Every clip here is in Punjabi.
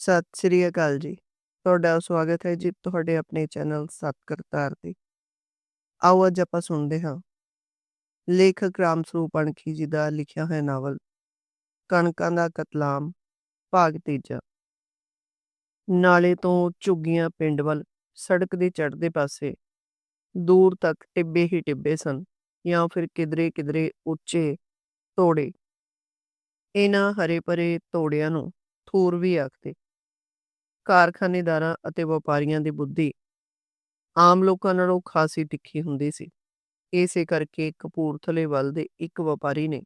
ਸਤਿ ਸ੍ਰੀ ਅਕਾਲ ਜੀ। ਤੁਹਾਡਾ ਸਵਾਗਤ ਹੈ ਜੀ ਤੁਹਾਡੇ ਆਪਣੇ ਚੈਨਲ ਸੱਤ ਤੇ। ਆਓ ਅੱਜ ਆਪਾਂ ਸੁਣਦੇ ਹਾਂ ਲੇਖਕ ਰਾਮ ਸਰੂਪ ਅਣਖੀ ਜੀ ਦਾ ਲਿਖਿਆ ਹੋਇਆ ਨਾਵਲ, ਕਣਕਾਂ ਦਾ ਕਤਲਾਮ, ਭਾਗ ਤੀਜਾ। ਨਾਲੇ ਤੋਂ ਝੁੱਗੀਆਂ ਪਿੰਡ ਵੱਲ, ਸੜਕ ਦੇ ਚੜ੍ਹਦੇ ਪਾਸੇ, ਦੂਰ ਤੱਕ ਟਿੱਬੇ ਹੀ ਟਿੱਬੇ ਸਨ ਜਾਂ ਫਿਰ ਕਿਧਰੇ ਕਿਧਰੇ ਉੱਚੇ ਤੋੜੇ ਇਹਨਾਂ ਹਰੇ ਭਰੇ ਤੋੜਿਆਂ ਨੂੰ ਥੂਰ ਵੀ ਆਖਦੇ ਕਾਰਖਾਨੇਦਾਰਾਂ ਅਤੇ ਵਪਾਰੀਆਂ ਦੀ ਬੁੱਧੀ ਆਮ ਲੋਕਾਂ ਨਾਲੋਂ ਖਾਸੀ ਤਿੱਖੀ ਹੁੰਦੀ ਸੀ। ਇਸੇ ਕਰਕੇ ਕਪੂਰਥਲੇ ਵੱਲ ਦੇ ਇੱਕ ਵਪਾਰੀ ਨੇ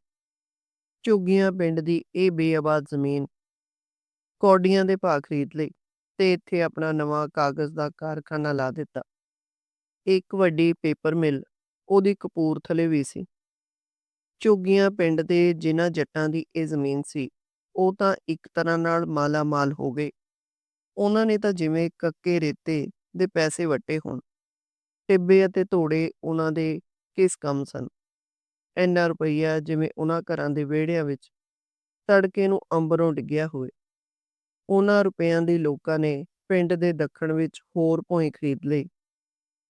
ਝੁੱਗੀਆਂ ਪਿੰਡ ਦੀ ਇਹ ਬੇਆਬਾਦ ਜ਼ਮੀਨ ਕੌਡੀਆਂ ਦੇ ਭਾਅ ਖਰੀਦ ਲਈ ਤੇ ਇੱਥੇ ਆਪਣਾ ਨਵਾਂ ਕਾਗਜ਼ ਦਾ ਕਾਰਖਾਨਾ ਲਾ ਦਿੱਤਾ। ਇੱਕ ਵੱਡੀ ਪੇਪਰ ਮਿਲ, ਉਹਦੀ ਕਪੂਰਥਲੇ ਵੀ ਸੀ। ਝੁੱਗੀਆਂ ਪਿੰਡ ਦੇ ਜਿਨ੍ਹਾਂ ਜੱਟਾਂ ਦੀ ਇਹ ਜ਼ਮੀਨ ਸੀ, ਉਹ ਤਾਂ ਇੱਕ ਤਰ੍ਹਾਂ ਨਾਲ ਮਾਲਾ ਮਾਲ ਹੋ ਗਏ। ਉਹਨਾਂ ਨੇ ਤਾਂ ਜਿਵੇਂ ਕੱਕੇ ਰੇਤੇ ਦੇ ਪੈਸੇ ਵਟੇ ਹੋਣ, ਟਿੱਬੇ ਅਤੇ ਧੋੜੇ ਉਹਨਾਂ ਦੇ ਕਿਸ ਕੰਮ ਸਨ। ਇੰਨਾ ਰੁਪਈਆ ਜਿਵੇਂ ਉਹਨਾਂ ਘਰਾਂ ਦੇ ਵਿਹੜਿਆਂ ਵਿੱਚ ਤੜਕੇ ਨੂੰ ਅੰਬਰੋਂ ਡਿੱਗਿਆ ਹੋਵੇ। ਉਹਨਾਂ ਰੁਪਈਆਂ ਦੀ ਲੋਕਾਂ ਨੇ ਪਿੰਡ ਦੇ ਦੱਖਣ ਵਿੱਚ ਹੋਰ ਭੋਏ ਖਰੀਦ ਲਈ।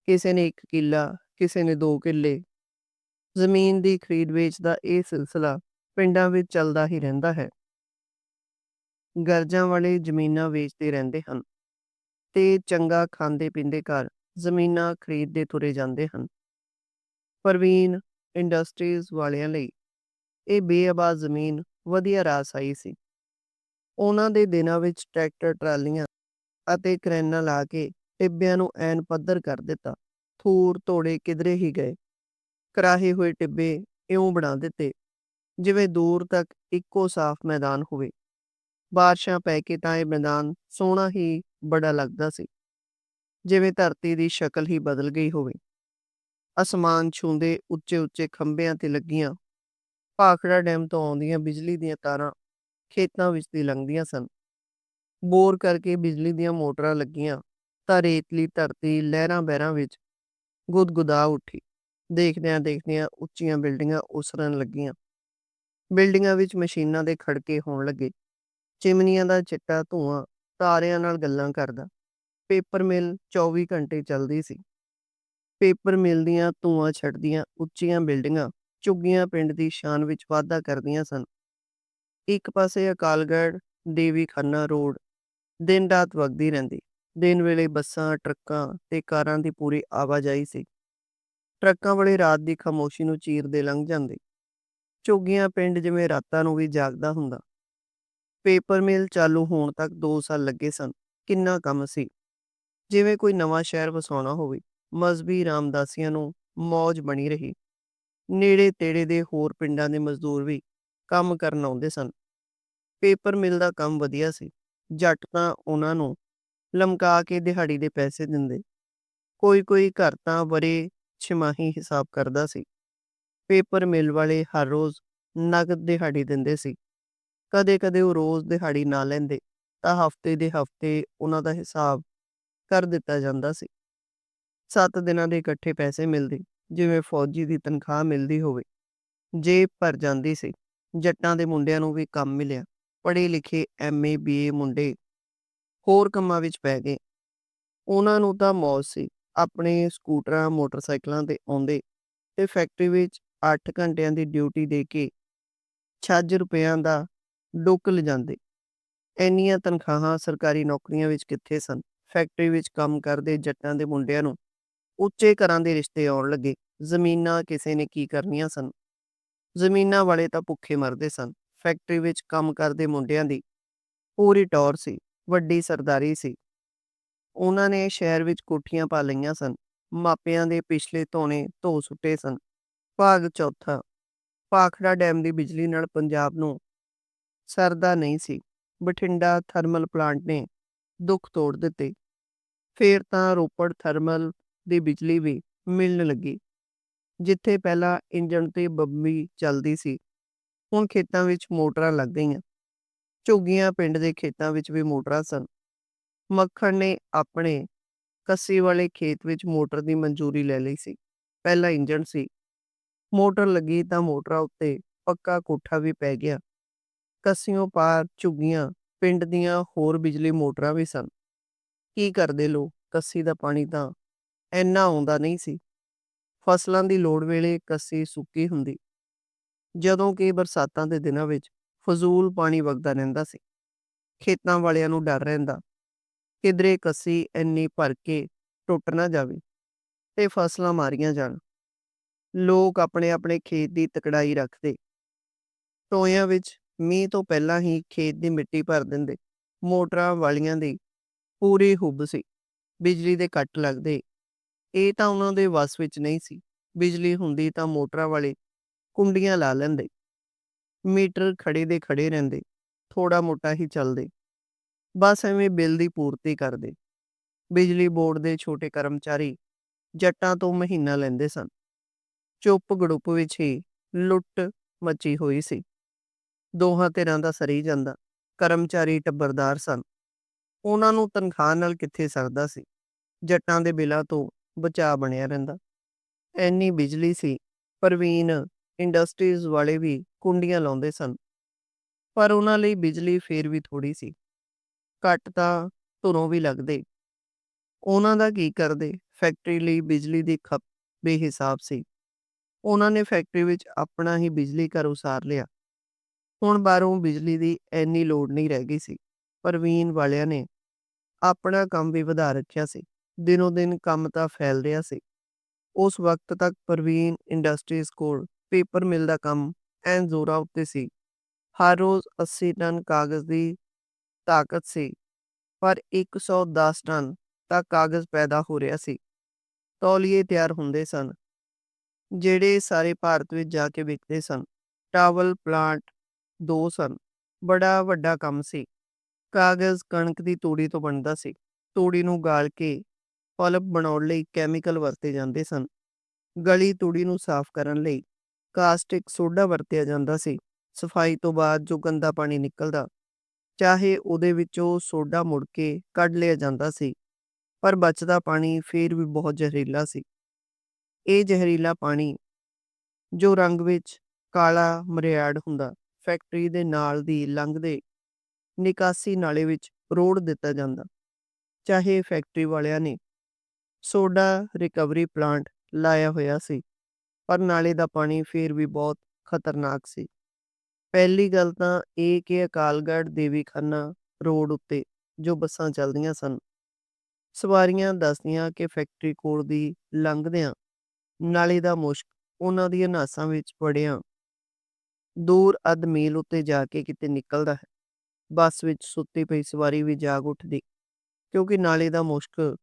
ਕਿਸੇ ਨੇ ਇੱਕ ਕਿੱਲਾ, ਕਿਸੇ ਨੇ ਦੋ ਕਿੱਲੇ। ਜ਼ਮੀਨ ਦੀ ਖਰੀਦ ਵੇਚ ਦਾ ਇਹ ਸਿਲਸਿਲਾ ਪਿੰਡਾਂ ਵਿੱਚ ਚੱਲਦਾ ਹੀ ਰਹਿੰਦਾ ਹੈ। ਗਰਜਾਂ ਵਾਲੇ ਜ਼ਮੀਨਾਂ ਵੇਚਦੇ ਰਹਿੰਦੇ ਹਨ ਤੇ ਚੰਗਾ ਖਾਂਦੇ ਪੀਂਦੇ ਘਰ ਜ਼ਮੀਨਾਂ ਖਰੀਦਦੇ ਤੁਰੇ ਜਾਂਦੇ ਹਨ। ਪ੍ਰਵੀਨ ਇੰਡਸਟਰੀਜ਼ ਵਾਲਿਆਂ ਲਈ ਇਹ ਬੇਆਬਾਦ ਜ਼ਮੀਨ ਵਧੀਆ ਰਾਸ ਆਈ ਸੀ। ਉਹਨਾਂ ਦੇ ਦਿਨਾਂ ਵਿੱਚ ਟਰੈਕਟਰ, ਟਰਾਲੀਆਂ ਅਤੇ ਕਰੇਨਾਂ ਲਾ ਕੇ ਟਿੱਬਿਆਂ ਨੂੰ ਐਨ ਪੱਧਰ ਕਰ ਦਿੱਤਾ। ਥੂਰ ਤੋੜੇ ਕਿਧਰੇ ਹੀ ਗਏ। ਕਰਾਹੇ ਹੋਏ ਟਿੱਬੇ ਇਉਂ ਬਣਾ ਦਿੱਤੇ ਜਿਵੇਂ ਦੂਰ ਤੱਕ ਇੱਕੋ ਸਾਫ਼ ਮੈਦਾਨ ਹੋਵੇ। ਬਾਰਿਸ਼ਾਂ ਪੈ ਕੇ ਤਾਂ ਇਹ ਮੈਦਾਨ ਸੋਹਣਾ ਹੀ ਬੜਾ ਲੱਗਦਾ ਸੀ। ਜਿਵੇਂ ਧਰਤੀ ਦੀ ਸ਼ਕਲ ਹੀ ਬਦਲ ਗਈ ਹੋਵੇ। ਅਸਮਾਨ ਛੂੰਦੇ ਉੱਚੇ ਉੱਚੇ ਖੰਭਿਆਂ ਤੇ ਲੱਗੀਆਂ। ਭਾਖੜਾ ਡੈਮ ਤੋਂ ਆਉਂਦੀਆਂ ਬਿਜਲੀ ਦੀਆਂ ਤਾਰਾਂ ਖੇਤਾਂ ਵਿੱਚ ਦੀ ਲੰਘਦੀਆਂ ਸਨ। ਬੋਰ ਕਰਕੇ ਬਿਜਲੀ ਦੀਆਂ ਮੋਟਰਾਂ ਲੱਗੀਆਂ ਤਾਂ ਰੇਤਲੀ ਧਰਤੀ ਲਹਿਰਾਂ ਬਹਿਰਾਂ ਵਿੱਚ ਗੁਦਗੁਦਾ ਉੱਠੀ। ਦੇਖਦਿਆਂ ਦੇਖਦਿਆਂ ਉੱਚੀਆਂ ਬਿਲਡਿੰਗਾਂ ਉਸਰਨ ਲੱਗੀਆਂ। ਬਿਲਡਿੰਗਾਂ ਵਿੱਚ ਮਸ਼ੀਨਾਂ ਦੇ ਖੜਕੇ ਹੋਣ ਲੱਗੇ। ਚਿਮਨੀਆਂ ਦਾ ਚਿੱਟਾ ਧੂਆਂ ਤਾਰਿਆਂ ਨਾਲ ਗੱਲਾਂ ਕਰਦਾ। ਪੇਪਰ ਮਿਲ 24 ਘੰਟੇ ਚੱਲਦੀ ਸੀ। ਪੇਪਰ ਮਿਲ ਦੀਆਂ ਧੂਆਂ ਛੱਡਦੀਆਂ ਉੱਚੀਆਂ ਬਿਲਡਿੰਗਾਂ ਚੁੱਗੀਆਂ ਪਿੰਡ ਦੀ ਸ਼ਾਨ ਵਿੱਚ ਵਾਧਾ ਕਰਦੀਆਂ ਸਨ। ਇੱਕ ਪਾਸੇ ਅਕਾਲਗੜ੍ਹ, ਦੇਵੀ ਖੰਨਾ ਰੋਡ, ਦਿਨ ਰਾਤ ਵਗਦੀ ਰਹਿੰਦੀ। ਦਿਨ ਵੇਲੇ ਬੱਸਾਂ, ਟਰੱਕਾਂ ਤੇ ਕਾਰਾਂ ਦੀ ਪੂਰੀ ਆਵਾਜਾਈ ਸੀ। ਟਰੱਕਾਂ ਵਾਲੇ ਰਾਤ ਦੀ ਖਾਮੋਸ਼ੀ ਨੂੰ ਚੀਰਦੇ ਲੰਘ ਜਾਂਦੇ। ਝੁੱਗੀਆਂ ਪਿੰਡ ਜਿਵੇਂ ਰਾਤਾਂ ਨੂੰ ਵੀ ਜਾਗਦਾ ਹੁੰਦਾ। ਪੇਪਰ ਮਿਲ ਚਾਲੂ ਹੋਣ ਤੱਕ 2 ਸਾਲ ਲੱਗੇ ਸਨ, ਕਿੰਨਾ ਕੰਮ ਸੀ। ਜਿਵੇਂ ਕੋਈ ਨਵਾਂ ਸ਼ਹਿਰ ਵਸਾਉਣਾ ਹੋਵੇ ਮਜ਼ਬੀ ਰਾਮਦਾਸੀਆਂ ਨੂੰ ਮੌਜ ਬਣੀ ਰਹੀ। ਨੇੜੇ ਤੇੜੇ ਦੇ ਹੋਰ ਪਿੰਡਾਂ ਦੇ ਮਜ਼ਦੂਰ ਵੀ ਕੰਮ ਕਰਨ ਆਉਂਦੇ ਸਨ। ਪੇਪਰ ਮਿਲ ਦਾ ਕੰਮ ਵਧੀਆ ਸੀ, ਜੱਟ ਤਾਂ ਉਹਨਾਂ ਨੂੰ ਲਮਕਾ ਕੇ ਦਿਹਾੜੀ ਦੇ ਪੈਸੇ ਦਿੰਦੇ। ਕੋਈ ਕੋਈ ਘਰ ਤਾਂ ਬਰੇ ਛਿਮਾਹੀ ਹਿਸਾਬ ਕਰਦਾ ਸੀ। ਪੇਪਰ ਮਿਲ ਵਾਲੇ ਹਰ ਰੋਜ਼ ਨਗਦ ਦਿਹਾੜੀ ਦਿੰਦੇ ਸੀ। ਕਦੇ-ਕਦੇ ਉਹ ਰੋਜ਼ ਦਿਹਾੜੀ ਨਾ ਲੈਂਦੇ, ਤਾਂ ਹਫ਼ਤੇ ਦੇ ਹਫ਼ਤੇ ਉਹਨਾਂ ਦਾ ਹਿਸਾਬ ਕਰ ਦਿੱਤਾ ਜਾਂਦਾ ਸੀ। 7 ਦਿਨਾਂ ਦੇ ਇਕੱਠੇ ਪੈਸੇ ਮਿਲਦੇ, ਜਿਵੇਂ ਫੌਜੀ ਦੀ ਤਨਖਾਹ ਮਿਲਦੀ ਹੋਵੇ। ਜੇਬ ਭਰ ਜਾਂਦੀ ਸੀ, ਜੱਟਾਂ ਦੇ ਮੁੰਡਿਆਂ ਨੂੰ ਵੀ ਕੰਮ ਮਿਲਿਆ। ਪੜ੍ਹੇ ਲਿਖੇ ਐਮਏ ਬੀਏ ਮੁੰਡੇ ਹੋਰ ਕੰਮਾਂ ਵਿੱਚ ਪੈ ਗਏ। ਉਹਨਾਂ ਨੂੰ ਤਾਂ ਮੌਜ ਸੀ, ਆਪਣੇ ਸਕੂਟਰਾਂ, ਮੋਟਰਸਾਈਕਲਾਂ ਤੇ ਆਉਂਦੇ ਤੇ ਫੈਕਟਰੀ ਵਿੱਚ 8 ਘੰਟਿਆਂ ਦੀ ਡਿਊਟੀ ਦੇ ਕੇ ਛੱਜ ਰੁਪਇਆਂ ਦਾ ਡੁੱਕ ਲਿਜਾਂਦੇ ਇੰਨੀਆਂ ਤਨਖਾਹਾਂ ਸਰਕਾਰੀ ਨੌਕਰੀਆਂ ਵਿੱਚ ਕਿੱਥੇ ਸਨ? ਫੈਕਟਰੀ ਵਿੱਚ ਕੰਮ ਕਰਦੇ ਜੱਟਾਂ ਦੇ ਮੁੰਡਿਆਂ ਨੂੰ ਉੱਚੇ ਘਰਾਂ ਦੇ ਰਿਸ਼ਤੇ ਆਉਣ ਲੱਗੇ। ਜ਼ਮੀਨਾਂ ਕਿਸੇ ਨੇ ਕੀ ਕਰਨੀਆਂ ਸਨ? ਜ਼ਮੀਨਾਂ ਵਾਲੇ ਤਾਂ ਭੁੱਖੇ ਮਰਦੇ ਸਨ। ਫੈਕਟਰੀ ਵਿੱਚ ਕੰਮ ਕਰਦੇ ਮੁੰਡਿਆਂ ਦੀ ਪੂਰੀ ਟੌਰ ਸੀ, ਵੱਡੀ ਸਰਦਾਰੀ ਸੀ। ਉਹਨਾਂ ਨੇ ਸ਼ਹਿਰ ਵਿੱਚ ਕੋਠੀਆਂ ਪਾ ਲਈਆਂ ਸਨ। ਮਾਪਿਆਂ ਦੇ ਪਿਛਲੇ ਧੋਣੇ ਧੋ ਸੁੱਟੇ ਸਨ। ਭਾਗ ਚੌਥਾ, ਪਾਖੜਾ ਡੈਮ ਦੀ ਬਿਜਲੀ ਨਾਲ ਪੰਜਾਬ ਨੂੰ ਸਰਦਾ ਨਹੀਂ ਸੀ। ਬਠਿੰਡਾ ਥਰਮਲ ਪਲਾਂਟ ਨੇ ਦੁੱਖ ਤੋੜ ਦਿੱਤੇ। ਫੇਰ ਤਾਂ ਰੋਪੜ ਥਰਮਲ ਦੀ ਬਿਜਲੀ ਵੀ ਮਿਲਣ ਲੱਗੀ। ਜਿੱਥੇ ਪਹਿਲਾਂ ਇੰਜਣ ਤੇ ਬੰਬੀ ਚੱਲਦੀ ਸੀ, ਹੁਣ ਖੇਤਾਂ ਵਿੱਚ ਮੋਟਰਾਂ ਲੱਗ ਗਈਆਂ। ਝੁੱਗੀਆਂ ਪਿੰਡ ਦੇ ਖੇਤਾਂ ਵਿੱਚ ਵੀ ਮੋਟਰਾਂ ਸਨ। ਮੱਖਣ ਨੇ ਆਪਣੇ ਕੱਸੀ ਵਾਲੇ ਖੇਤ ਵਿੱਚ ਮੋਟਰ ਦੀ ਮਨਜ਼ੂਰੀ ਲੈ ਲਈ ਸੀ। ਪਹਿਲਾ ਇੰਜਣ ਸੀ। ਮੋਟਰ ਲੱਗੀ ਤਾਂ ਮੋਟਰਾਂ ਉੱਤੇ ਪੱਕਾ ਕੋਠਾ ਵੀ ਪੈ ਗਿਆ। ਕੱਸਿਓਂ ਪਾਰ ਝੁੱਗੀਆਂ ਪਿੰਡ ਦੀਆਂ ਹੋਰ ਬਿਜਲੀ ਮੋਟਰਾਂ ਵੀ ਸਨ। ਕੀ ਕਰਦੇ ਲੋਕ ਕੱਸੀ ਦਾ ਪਾਣੀ ਤਾਂ ਇੰਨਾ ਆਉਂਦਾ ਨਹੀਂ ਸੀ। ਫਸਲਾਂ ਦੀ ਲੋੜ ਵੇਲੇ ਕੱਸੀ ਸੁੱਕੀ ਹੁੰਦੀ। ਜਦੋਂ ਕਿ ਬਰਸਾਤਾਂ ਦੇ ਦਿਨਾਂ ਵਿੱਚ ਫਜ਼ੂਲ ਪਾਣੀ ਵਗਦਾ ਰਹਿੰਦਾ ਸੀ। ਖੇਤਾਂ ਵਾਲਿਆਂ ਨੂੰ ਡਰ ਰਹਿੰਦਾ, ਕਿਧਰੇ ਕੱਸੀ ਇੰਨੀ ਭਰ ਕੇ ਟੁੱਟ ਨਾ ਜਾਵੇ ਤੇ ਫਸਲਾਂ ਮਾਰੀਆਂ ਜਾਣ। ਲੋਕ ਆਪਣੇ ਆਪਣੇ ਖੇਤ ਦੀ ਤਕੜਾਈ ਰੱਖਦੇ। ਟੋਇਆਂ ਵਿੱਚ ਮੀਂਹ ਤੋਂ ਪਹਿਲਾਂ ਹੀ ਖੇਤ ਦੀ ਮਿੱਟੀ ਭਰ ਦਿੰਦੇ। ਮੋਟਰਾਂ ਵਾਲੀਆਂ ਦੀ ਪੂਰੀ ਹੁੱਬ ਸੀ। ਬਿਜਲੀ ਦੇ ਕੱਟ ਲੱਗਦੇ। ਇਹ ਤਾਂ ਉਹਨਾਂ ਦੇ ਵੱਸ ਵਿੱਚ ਨਹੀਂ ਸੀ। ਬਿਜਲੀ ਹੁੰਦੀ ਤਾਂ ਮੋਟਰਾਂ ਵਾਲੇ ਕੁੰਡੀਆਂ ਲਾ ਲੈਂਦੇ। ਮੀਟਰ ਖੜੇ ਦੇ ਖੜੇ ਰਹਿੰਦੇ। ਥੋੜਾ ਮੋਟਾ ਹੀ ਚੱਲਦੇ। ਬਸ ਐਵੇਂ ਬਿੱਲ ਦੀ ਪੂਰਤੀ ਕਰਦੇ। ਬਿਜਲੀ ਬੋਰਡ ਦੇ ਛੋਟੇ ਕਰਮਚਾਰੀ ਜੱਟਾਂ ਤੋਂ ਮਹੀਨਾ ਲੈਂਦੇ ਸਨ। ਚੁੱਪ ਗੜੁੱਪ ਵਿੱਚ ਹੀ ਲੁੱਟ ਮਚੀ ਹੋਈ ਸੀ। ਦੋਹਾਂ ਧਿਰਾਂ ਦਾ ਸਰੀ ਜਾਂਦਾ, ਕਰਮਚਾਰੀ ਟੱਬਰਦਾਰ ਸਨ। ਉਹਨਾਂ ਨੂੰ ਤਨਖਾਹ ਨਾਲ ਕਿੱਥੇ ਸਰਦਾ ਸੀ? ਜੱਟਾਂ ਦੇ ਬਿੱਲਾਂ ਤੋਂ ਬਚਾ ਬਣਿਆ ਰਹਿੰਦਾ। ਐਨੀ ਬਿਜਲੀ ਸੀ, ਪ੍ਰਵੀਨ ਇੰਡਸਟਰੀਜ਼ ਵਾਲੇ ਵੀ ਕੁੰਡੀਆਂ ਲਾਉਂਦੇ ਸਨ। ਪਰ ਉਹਨਾਂ ਲਈ ਬਿਜਲੀ ਫੇਰ ਵੀ ਥੋੜੀ ਸੀ। ਕੱਟ ਤਾਂ ਧੁਰੋਂ ਵੀ ਲੱਗਦੇ। ਉਹਨਾਂ ਦਾ ਕੀ ਕਰਦੇ? ਫੈਕਟਰੀ ਲਈ ਬਿਜਲੀ ਦੀ ਖਪ ਬੇਹਿਸਾਬ ਸੀ। ਉਹਨਾਂ ਨੇ ਫੈਕਟਰੀ ਵਿੱਚ ਆਪਣਾ ਹੀ ਬਿਜਲੀ ਘਰ ਉਸਾਰ ਲਿਆ। ਹੁਣ ਬਾਹਰੋਂ ਬਿਜਲੀ ਦੀ ਐਨੀ ਲੋੜ ਨਹੀਂ ਰਹਿ ਗਈ ਸੀ ਪ੍ਰਵੀਨ ਵਾਲਿਆਂ ਨੇ ਆਪਣਾ ਕੰਮ ਵੀ ਵਧਾ ਰੱਖਿਆ ਸੀ, ਦਿਨੋ ਦਿਨ ਕੰਮ ਤਾਂ ਫੈਲ ਰਿਹਾ ਸੀ। ਉਸ ਵਕਤ ਤੱਕ ਪ੍ਰਵੀਨ ਇੰਡਸਟਰੀਜ਼ ਕੋਲ ਪੇਪਰ ਮਿਲ ਦਾ ਕੰਮ ਐਨ ਜ਼ੋਰਾਂ ਉੱਤੇ ਸੀ। ਹਰ ਰੋਜ਼ 80 ਟਨ ਕਾਗਜ਼ ਦੀ ਤਾਕਤ ਸੀ, ਪਰ 110 ਟਨ ਤੱਕ ਕਾਗਜ਼ ਪੈਦਾ ਹੋ ਰਿਹਾ ਸੀ। ਤੌਲੀਏ ਤਿਆਰ ਹੁੰਦੇ ਸਨ, ਜਿਹੜੇ ਸਾਰੇ ਭਾਰਤ ਵਿੱਚ ਜਾ ਕੇ ਵਿਕਦੇ ਸਨ। ਟਾਵਲ ਪਲਾਂਟ ਦੋ ਸਨ। ਬੜਾ ਵੱਡਾ ਕੰਮ ਸੀ। ਕਾਗਜ਼ ਕਣਕ ਦੀ ਤੂੜੀ ਤੋਂ ਬਣਦਾ ਸੀ। ਤੂੜੀ ਨੂੰ ਗਾਲ ਕੇ ਪਲਪ ਬਣਾਉਣ ਲਈ ਕੈਮੀਕਲ ਵਰਤੇ ਜਾਂਦੇ ਸਨ। ਗਲੀ ਤੂੜੀ ਨੂੰ ਸਾਫ਼ ਕਰਨ ਲਈ ਕਾਸਟਿਕ ਸੋਡਾ ਵਰਤਿਆ ਜਾਂਦਾ ਸੀ। ਸਫ਼ਾਈ ਤੋਂ ਬਾਅਦ ਜੋ ਗੰਦਾ ਪਾਣੀ ਨਿਕਲਦਾ, ਚਾਹੇ ਉਹਦੇ ਵਿੱਚੋਂ ਸੋਡਾ ਮੁੜ ਕੇ ਕੱਢ ਲਿਆ ਜਾਂਦਾ ਸੀ, ਪਰ ਬਚਦਾ ਪਾਣੀ ਫੇਰ ਵੀ ਬਹੁਤ ਜ਼ਹਿਰੀਲਾ ਸੀ। ਇਹ ਜ਼ਹਿਰੀਲਾ ਪਾਣੀ ਜੋ ਰੰਗ ਵਿੱਚ ਕਾਲਾ, ਮਰਿਆੜ ਹੁੰਦਾ ਫੈਕਟਰੀ ਦੇ ਨਾਲ ਦੀ ਲੰਘਦੇ ਨਿਕਾਸੀ ਨਾਲੇ ਵਿੱਚ ਰੋੜ ਦਿੱਤਾ ਜਾਂਦਾ। ਚਾਹੇ ਫੈਕਟਰੀ ਵਾਲਿਆਂ ਨੇ ਸੋਡਾ ਰਿਕਵਰੀ ਪਲਾਂਟ ਲਾਇਆ ਹੋਇਆ ਸੀ, ਪਰ ਨਾਲੇ ਦਾ ਪਾਣੀ ਫੇਰ ਵੀ ਬਹੁਤ ਖਤਰਨਾਕ ਸੀ। ਪਹਿਲੀ ਗੱਲ ਤਾਂ ਇਹ ਕਿ ਅਕਾਲਗੜ੍ਹ ਦੇਵੀ ਖੰਨਾ ਰੋਡ ਉੱਤੇ ਜੋ ਬੱਸਾਂ ਚੱਲਦੀਆਂ ਸਨ, ਸਵਾਰੀਆਂ ਦੱਸਦੀਆਂ ਕਿ ਫੈਕਟਰੀ ਕੋਲ ਦੀ ਲੰਘਦਿਆਂ ਨਾਲੇ ਦਾ ਮੁਸ਼ਕ ਉਹਨਾਂ ਦੀਆਂ ਨਾਸਾਂ ਵਿੱਚ ਵੜਿਆ। ਦੂਰ ਅੱਧ ਮੀਲ ਉੱਤੇ ਜਾ ਕੇ ਕਿਤੇ ਨਿਕਲਦਾ ਹੈ। ਬੱਸ ਵਿੱਚ ਸੁੱਤੀ ਪਈ ਸਵਾਰੀ ਵੀ ਜਾਗ ਉੱਠਦੀ, ਕਿਉਂਕਿ ਨਾਲੇ ਦਾ ਮੁਸ਼ਕ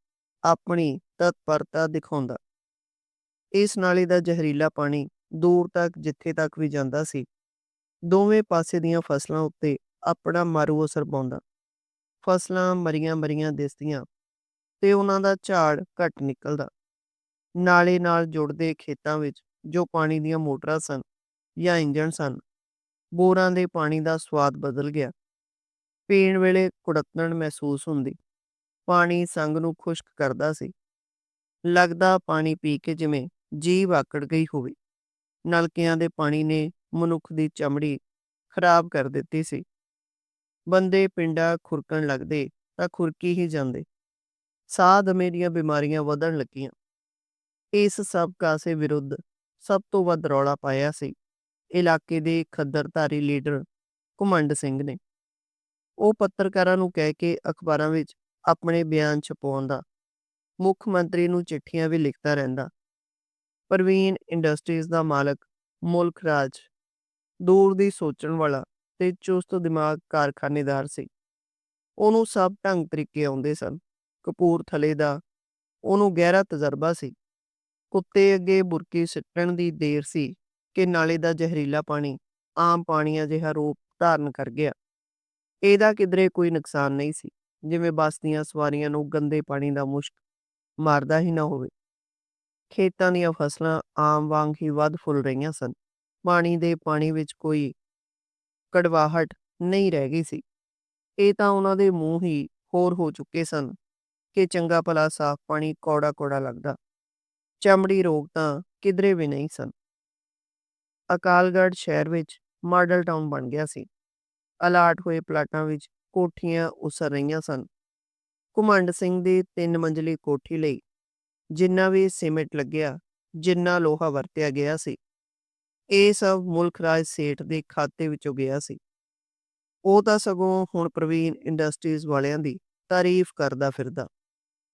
ਆਪਣੀ ਤਤਪਰਤਾ ਦਿਖਾਉਂਦਾ। ਇਸ ਨਾਲੇ ਦਾ ਜ਼ਹਿਰੀਲਾ ਪਾਣੀ ਦੂਰ ਤੱਕ, ਜਿੱਥੇ ਤੱਕ ਵੀ ਜਾਂਦਾ ਸੀ, ਦੋਵੇਂ ਪਾਸੇ ਦੀਆਂ ਫਸਲਾਂ ਉੱਤੇ ਆਪਣਾ ਮਾਰੂ ਅਸਰ ਪਾਉਂਦਾ। ਫਸਲਾਂ ਮਰੀਆਂ ਮਰੀਆਂ ਦਿਸਦੀਆਂ ਤੇ ਉਹਨਾਂ ਦਾ ਝਾੜ ਘੱਟ ਨਿਕਲਦਾ। ਨਾਲੇ ਨਾਲ ਜੁੜਦੇ ਖੇਤਾਂ ਵਿੱਚ ਜੋ ਪਾਣੀ ਦੀਆਂ ਮੋਟਰਾਂ ਸਨ ਜਾਂ ਇੰਜਣ ਸਨ। ਬੋਰਾਂ ਦੇ ਪਾਣੀ ਦਾ ਸਵਾਦ ਬਦਲ ਗਿਆ। ਪੀਣ ਵੇਲੇ ਕੁੜੱਤਣ ਮਹਿਸੂਸ ਹੁੰਦੀ। ਪਾਣੀ ਸੰਗ ਨੂੰ ਖੁਸ਼ਕ ਕਰਦਾ ਸੀ। ਲੱਗਦਾ ਪਾਣੀ ਪੀ ਕੇ ਜਿਵੇਂ ਜੀਵ ਆਕੜ ਗਈ ਹੋਵੇ। ਨਲਕਿਆਂ ਦੇ ਪਾਣੀ ਨੇ ਮਨੁੱਖ ਦੀ ਚਮੜੀ ਖਰਾਬ ਕਰ ਦਿੱਤੀ ਸੀ। ਬੰਦੇ ਪਿੰਡਾ ਖੁਰਕਣ ਲੱਗਦੇ ਤਾਂ ਖੁਰਕੀ ਹੀ ਜਾਂਦੇ। ਸਾਹ ਦਮੇ ਦੀਆਂ ਬਿਮਾਰੀਆਂ ਵਧਣ ਲੱਗੀਆਂ। ਇਸ ਸਭ ਕਾਸੇ ਵਿਰੁੱਧ ਸਭ ਤੋਂ ਵੱਧ ਰੌਲਾ ਪਾਇਆ ਸੀ। ਇਲਾਕੇ ਦੇ ਖੱਦਰਧਾਰੀ ਲੀਡਰ ਘੁਮੰਡ ਸਿੰਘ ਨੇ ਉਹ ਪੱਤਰਕਾਰਾਂ ਨੂੰ ਕਹਿ ਕੇ ਅਖਬਾਰਾਂ ਵਿੱਚ ਆਪਣੇ ਬਿਆਨ ਛਪਵਾਉਂਦਾ ਮੁੱਖ ਮੰਤਰੀ ਨੂੰ ਚਿੱਠੀਆਂ ਵੀ ਲਿਖਦਾ ਰਹਿੰਦਾ। ਪ੍ਰਵੀਨ ਇੰਡਸਟਰੀਜ਼ ਦਾ ਮਾਲਕ ਮੁਲਕ ਰਾਜ, ਦੂਰ ਦੀ ਸੋਚਣ ਵਾਲਾ ਤੇ ਚੁਸਤ ਦਿਮਾਗ ਕਾਰਖਾਨੇਦਾਰ ਸੀ। ਉਹਨੂੰ ਸਭ ਢੰਗ ਤਰੀਕੇ ਆਉਂਦੇ ਸਨ। ਕਪੂਰਥਲੇ ਦਾ ਉਹਨੂੰ ਗਹਿਰਾ ਤਜਰਬਾ ਸੀ। ਕੁੱਤੇ ਅੱਗੇ ਬੁਰਕੀ ਸਿੱਟਣ ਦੀ ਦੇਰ ਸੀ। ਕਿ ਨਾਲੇ ਦਾ ਜ਼ਹਿਰੀਲਾ ਪਾਣੀ ਆਮ ਪਾਣੀਆਂ ਜਿਹਾ ਰੂਪ ਧਾਰਨ ਕਰ ਗਿਆ। ਇਹਦਾ ਕਿਧਰੇ ਕੋਈ ਨੁਕਸਾਨ ਨਹੀਂ ਸੀ, ਜਿਵੇਂ ਬੱਸ ਦੀਆਂ ਸਵਾਰੀਆਂ ਨੂੰ ਗੰਦੇ ਪਾਣੀ ਦਾ ਮੁਸ਼ਕ ਮਾਰਦਾ ਹੀ ਨਾ ਹੋਵੇ। ਖੇਤਾਂ ਦੀਆਂ ਫਸਲਾਂ ਆਮ ਵਾਂਗ ਹੀ ਵੱਧ ਫੁੱਲ ਰਹੀਆਂ ਸਨ। ਪਾਣੀ ਦੇ ਪਾਣੀ ਵਿੱਚ ਕੋਈ ਕੜਵਾਹਟ ਨਹੀਂ ਰਹਿ ਗਈ ਸੀ। ਇਹ ਤਾਂ ਉਹਨਾਂ ਦੇ ਮੂੰਹ ਹੀ ਹੋਰ ਹੋ ਚੁੱਕੇ ਸਨ ਕਿ ਚੰਗਾ ਭਲਾ ਸਾਫ਼ ਪਾਣੀ ਕੌੜਾ ਕੌੜਾ ਲੱਗਦਾ। ਚਮੜੀ ਰੋਗ ਤਾਂ ਕਿਧਰੇ ਵੀ ਨਹੀਂ ਸਨ। ਅਕਾਲਗੜ੍ਹ ਸ਼ਹਿਰ ਵਿੱਚ ਮਾਡਲ ਟਾਊਨ ਬਣ ਗਿਆ ਸੀ। ਅਲਾਟ ਹੋਏ ਪਲਾਟਾਂ ਵਿੱਚ ਕੋਠੀਆਂ ਉਸਰ ਰਹੀਆਂ ਸਨ। ਘੁਮੰਡ ਸਿੰਘ ਦੀ ਤਿੰਨ ਮੰਜ਼ਲੀ ਕੋਠੀ ਲਈ ਜਿੰਨਾ ਵੀ ਸੀਮੈਂਟ ਲੱਗਿਆ, ਜਿੰਨਾ ਲੋਹਾ ਵਰਤਿਆ ਗਿਆ ਸੀ। ਇਹ ਸਭ ਮੁਲਕ ਰਾਜ ਸੇਠ ਦੇ ਖਾਤੇ ਵਿੱਚੋਂ ਗਿਆ ਸੀ। ਉਹ ਤਾਂ ਸਗੋਂ ਹੁਣ ਪ੍ਰਵੀਨ ਇੰਡਸਟਰੀਜ਼ ਵਾਲਿਆਂ ਦੀ ਤਾਰੀਫ ਕਰਦਾ ਫਿਰਦਾ।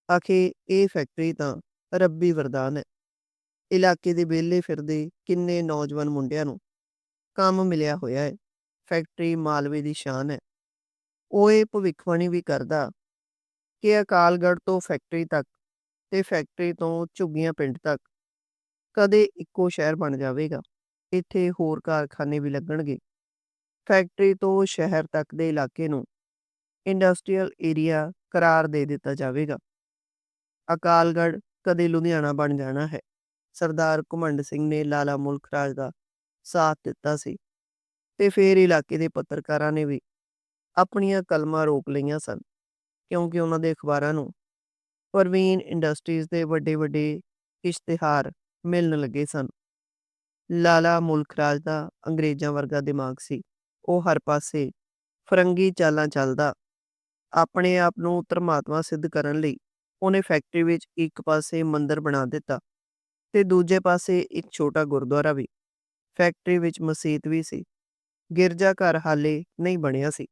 ਆਖੇ, ਇਹ ਫੈਕਟਰੀ ਤਾਂ ਰੱਬੀ ਵਰਦਾਨ ਹੈ। ਇਲਾਕੇ ਦੇ ਵਿਹਲੇ ਫਿਰਦੇ ਕਿੰਨੇ ਨੌਜਵਾਨ ਮੁੰਡਿਆਂ ਨੂੰ ਕੰਮ ਮਿਲਿਆ ਹੋਇਆ ਹੈ। ਫੈਕਟਰੀ ਮਾਲਵੇ ਦੀ ਸ਼ਾਨ ਹੈ। ਉਹ ਇਹ ਭਵਿੱਖਬਾਣੀ ਵੀ ਕਰਦਾ ਕਿ ਅਕਾਲਗੜ੍ਹ ਤੋਂ ਫੈਕਟਰੀ ਤੱਕ ਤੇ ਫੈਕਟਰੀ ਤੋਂ ਝੁੱਗੀਆਂ ਪਿੰਡ ਤੱਕ ਕਦੇ ਇੱਕੋ ਸ਼ਹਿਰ ਬਣ ਜਾਵੇਗਾ। ਇੱਥੇ ਹੋਰ ਕਾਰਖਾਨੇ ਵੀ ਲੱਗਣਗੇ। ਫੈਕਟਰੀ ਤੋਂ ਸ਼ਹਿਰ ਤੱਕ ਦੇ ਇਲਾਕੇ ਨੂੰ ਇੰਡਸਟਰੀਅਲ ਏਰੀਆ ਕਰਾਰ ਦੇ ਦਿੱਤਾ ਜਾਵੇਗਾ। ਅਕਾਲਗੜ੍ਹ ਕਦੇ ਲੁਧਿਆਣਾ ਬਣ ਜਾਣਾ ਹੈ। ਸਰਦਾਰ ਘੁਮੰਡ ਸਿੰਘ ਨੇ ਲਾਲਾ ਮੁਲਕ ਰਾਜ ਦਾ ਸਾਥ ਦਿੱਤਾ ਸੀ ਤੇ ਫਿਰ ਇਲਾਕੇ ਦੇ ਪੱਤਰਕਾਰਾਂ ਨੇ ਵੀ ਆਪਣੀਆਂ ਕਲਮਾਂ ਰੋਕ ਲਈਆਂ ਸਨ, ਕਿਉਂਕਿ ਉਹਨਾਂ ਦੇ ਅਖਬਾਰਾਂ ਨੂੰ ਪਰਵੀਨ ਇੰਡਸਟਰੀਜ਼ ਦੇ ਵੱਡੇ ਵੱਡੇ ਇਸ਼ਤਿਹਾਰ ਮਿਲਣ ਲੱਗੇ ਸਨ। ਲਾਲਾ ਮੁਲਕ ਰਾਜ ਦਾ ਅੰਗਰੇਜ਼ਾਂ ਵਰਗਾ ਦਿਮਾਗ ਸੀ। ਉਹ ਹਰ ਪਾਸੇ ਫਰੰਗੀ ਚਾਲਾਂ ਚੱਲਦਾ, ਆਪਣੇ ਆਪ ਨੂੰ ਧਰਮਾਤਮਾ ਸਿੱਧ ਕਰਨ ਲਈ ਉਹਨੇ ਫੈਕਟਰੀ ਵਿੱਚ ਇੱਕ ਪਾਸੇ ਮੰਦਰ ਬਣਾ ਦਿੱਤਾ। ਤੇ ਦੂਜੇ ਪਾਸੇ ਇੱਕ ਛੋਟਾ ਗੁਰਦੁਆਰਾ ਵੀ। ਫੈਕਟਰੀ ਵਿੱਚ ਮਸਜਿਦ ਵੀ ਸੀ। ਗਿਰਜਾ ਘਰ ਹਾਲੇ ਨਹੀਂ ਬਣਿਆ ਸੀ।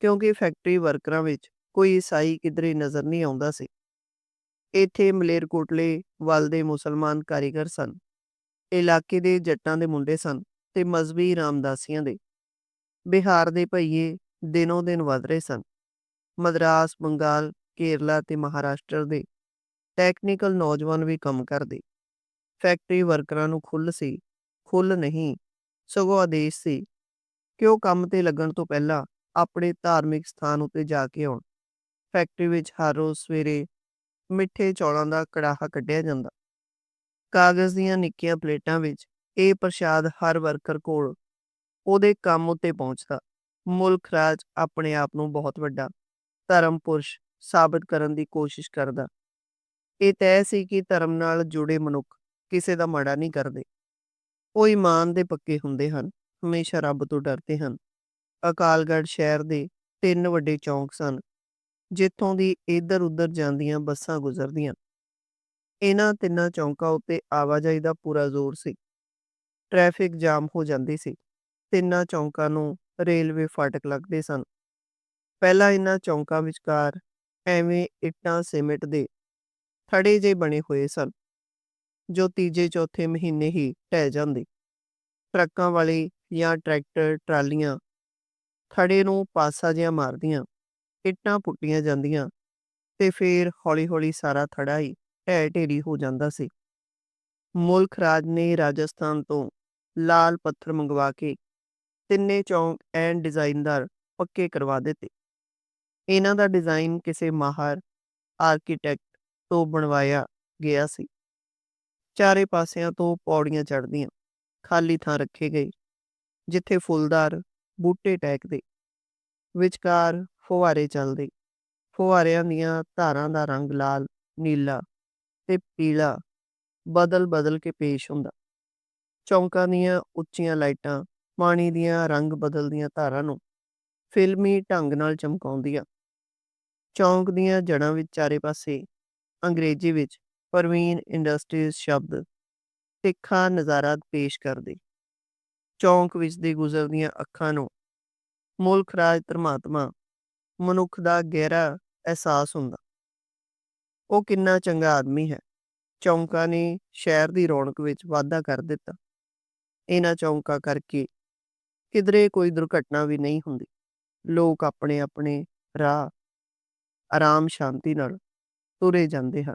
ਕਿਉਂਕਿ ਫੈਕਟਰੀ ਵਰਕਰਾਂ ਵਿੱਚ ਕੋਈ ਈਸਾਈ ਕਿਧਰੇ ਨਜ਼ਰ ਨਹੀਂ ਆਉਂਦਾ ਸੀ। ਇੱਥੇ ਮਲੇਰਕੋਟਲੇ ਵੱਲ ਦੇ ਮੁਸਲਮਾਨ ਕਾਰੀਗਰ ਸਨ। ਇਲਾਕੇ ਦੇ ਜੱਟਾਂ ਦੇ ਮੁੰਡੇ ਸਨ ਤੇ ਮਜ਼ਬੀ ਰਾਮਦਾਸੀਆਂ ਦੇ। ਬਿਹਾਰ ਦੇ ਭਈਏ ਦਿਨੋਂ ਦਿਨ ਵਧ ਰਹੇ ਸਨ। ਮਦਰਾਸ, ਬੰਗਾਲ, ਕੇਰਲਾ ਤੇ ਮਹਾਰਾਸ਼ਟਰ ਦੇ ਟੈਕਨੀਕਲ ਨੌਜਵਾਨ ਵੀ ਕੰਮ ਕਰਦੇ। ਫੈਕਟਰੀ ਵਰਕਰਾਂ ਨੂੰ ਖੁੱਲ੍ਹ ਸੀ, ਖੁੱਲ੍ਹ ਨਹੀਂ, ਸਗੋਂ ਆਦੇਸ਼ ਸੀ ਕਿ ਉਹ ਕੰਮ ਤੇ ਲੱਗਣ ਤੋਂ ਪਹਿਲਾਂ ਆਪਣੇ ਧਾਰਮਿਕ ਸਥਾਨ ਉੱਤੇ ਜਾ ਕੇ ਆਉਣ। ਫੈਕਟਰੀ ਵਿੱਚ ਹਰ ਰੋਜ਼ ਸਵੇਰੇ ਮਿੱਠੇ ਚੌਲਾਂ ਦਾ ਕੜਾਹਾ ਕੱਢਿਆ ਜਾਂਦਾ। ਕਾਗਜ਼ ਦੀਆਂ ਨਿੱਕੀਆਂ ਪਲੇਟਾਂ ਵਿੱਚ ਇਹ ਪ੍ਰਸ਼ਾਦ ਹਰ ਵਰਕਰ ਕੋਲ ਉਹਦੇ ਕੰਮ ਉੱਤੇ ਪਹੁੰਚਦਾ। ਮੁਲਕ ਰਾਜ ਆਪਣੇ ਆਪ ਨੂੰ ਬਹੁਤ ਵੱਡਾ ਧਰਮ ਪੁਰਸ਼ ਸਾਬਤ ਕਰਨ ਦੀ ਕੋਸ਼ਿਸ਼ ਕਰਦਾ। ਇਹ ਤੈਅ ਸੀ ਕਿ ਧਰਮ ਨਾਲ ਜੁੜੇ ਮਨੁੱਖ ਕਿਸੇ ਦਾ ਮਾੜਾ ਨਹੀਂ ਕਰਦੇ। ਉਹ ਇਮਾਨ ਦੇ ਪੱਕੇ ਹੁੰਦੇ ਹਨ, ਹਮੇਸ਼ਾ ਰੱਬ ਤੋਂ ਡਰਦੇ ਹਨ। ਅਕਾਲਗੜ੍ਹ ਸ਼ਹਿਰ ਦੇ ਤਿੰਨ ਵੱਡੇ ਚੌਂਕ ਸਨ, ਜਿੱਥੋਂ ਦੀ ਇੱਧਰ ਉੱਧਰ ਜਾਂਦੀਆਂ ਬੱਸਾਂ ਗੁਜ਼ਰਦੀਆਂ। ਇਹਨਾਂ ਤਿੰਨਾਂ ਚੌਂਕਾਂ ਉੱਤੇ ਆਵਾਜਾਈ ਦਾ ਪੂਰਾ ਜ਼ੋਰ ਸੀ। ਟ੍ਰੈਫਿਕ ਜਾਮ ਹੋ ਜਾਂਦੀ ਸੀ। ਤਿੰਨਾਂ ਚੌਂਕਾਂ ਨੂੰ ਰੇਲਵੇ ਫਾਟਕ ਲੱਗਦੇ ਸਨ। ਪਹਿਲਾਂ ਇਹਨਾਂ ਚੌਂਕਾਂ ਵਿਚਕਾਰ ਐਵੇਂ ਇੱਟਾਂ ਸੀਮਿੰਟ ਦੇ ਥੜੇ ਜੇ ਬਣੇ ਹੋਏ ਸਨ। ਜੋ ਤੀਜੇ, ਚੌਥੇ ਮਹੀਨੇ ਹੀ ਢਹਿ ਜਾਂਦੇ। ਟਰੱਕਾਂ ਵਾਲੇ ਜਾਂ ਟਰੈਕਟਰ, ਟਰਾਲੀਆਂ ਥੜੇ ਨੂੰ ਪਾਸਾ ਜਿਹਾ ਮਾਰਦੀਆਂ, ਇੱਟਾਂ ਪੁੱਟੀਆਂ ਜਾਂਦੀਆਂ ਤੇ ਫਿਰ ਹੌਲੀ-ਹੌਲੀ ਸਾਰਾ ਥੜਾ ਹੀ ਢਹਿ ਢੇਰੀ ਹੋ ਜਾਂਦਾ ਸੀ। ਮੁਲਕ ਰਾਜ ਨੇ ਰਾਜਸਥਾਨ ਤੋਂ ਲਾਲ ਪੱਥਰ ਮੰਗਵਾ ਕੇ ਤਿੰਨੇ ਚੌਂਕ ਐਨ ਡਿਜ਼ਾਈਨਦਾਰ ਪੱਕੇ ਕਰਵਾ ਦਿੱਤੇ। ਇਹਨਾਂ ਦਾ ਡਿਜ਼ਾਈਨ ਕਿਸੇ ਮਾਹਰ ਆਰਕੀਟੈਕਟ ਤੋਂ ਬਣਵਾਇਆ ਗਿਆ ਸੀ। ਚਾਰੇ ਪਾਸਿਆਂ ਤੋਂ ਪੌੜੀਆਂ ਚੜ੍ਹਦੀਆਂ, ਖਾਲੀ ਥਾਂ ਰੱਖੇ ਗਏ, ਜਿੱਥੇ ਫੁੱਲਦਾਰ ਬੂਟੇ ਟੈਕਦੇ ਵਿਚਕਾਰ ਫੁਹਾਰੇ ਚੱਲਦੇ, ਫੁਹਾਰਿਆਂ ਦੀਆਂ ਧਾਰਾਂ ਦਾ ਰੰਗ ਲਾਲ, ਨੀਲਾ ਤੇ ਪੀਲਾ ਬਦਲ ਬਦਲ ਕੇ ਪੇਸ਼ ਹੁੰਦਾ। ਚੌਂਕਾਂ ਦੀਆਂ ਉੱਚੀਆਂ ਲਾਈਟਾਂ ਪਾਣੀ ਦੀਆਂ ਰੰਗ ਬਦਲਦੀਆਂ ਧਾਰਾਂ ਨੂੰ ਫਿਲਮੀ ਢੰਗ ਨਾਲ ਚਮਕਾਉਂਦੀਆਂ। ਚੌਂਕ ਦੀਆਂ ਜੜ੍ਹਾਂ ਵਿੱਚ ਚਾਰੇ ਪਾਸੇ ਅੰਗਰੇਜ਼ੀ ਵਿੱਚ ਪਰਵੀਨ ਇੰਡਸਟਰੀਜ਼ ਸ਼ਬਦ ਤਿੱਖਾ ਨਜ਼ਾਰਾ ਪੇਸ਼ ਕਰਦੇ। ਚੌਂਕ ਵਿੱਚ ਦੀ ਗੁਜ਼ਰਦੀਆਂ ਅੱਖਾਂ ਨੂੰ ਮੁਲਕ ਰਾਜ ਧਰਮਾਤਮਾ ਮਨੁੱਖ ਦਾ ਗਹਿਰਾ ਅਹਿਸਾਸ ਹੁੰਦਾ। ਉਹ ਕਿੰਨਾ ਚੰਗਾ ਆਦਮੀ ਹੈ। ਚੌਂਕਾਂ ਨੇ ਸ਼ਹਿਰ ਦੀ ਰੌਣਕ ਵਿੱਚ ਵਾਧਾ ਕਰ ਦਿੱਤਾ। ਇਹਨਾਂ ਚੌਂਕਾਂ ਕਰਕੇ ਕਿਧਰੇ ਕੋਈ ਦੁਰਘਟਨਾ ਵੀ ਨਹੀਂ ਹੁੰਦੀ। ਲੋਕ ਆਪਣੇ ਆਪਣੇ ਰਾਹ ਆਰਾਮ ਸ਼ਾਂਤੀ ਨਾਲ ਤੁਰੇ ਜਾਂਦੇ ਹਨ।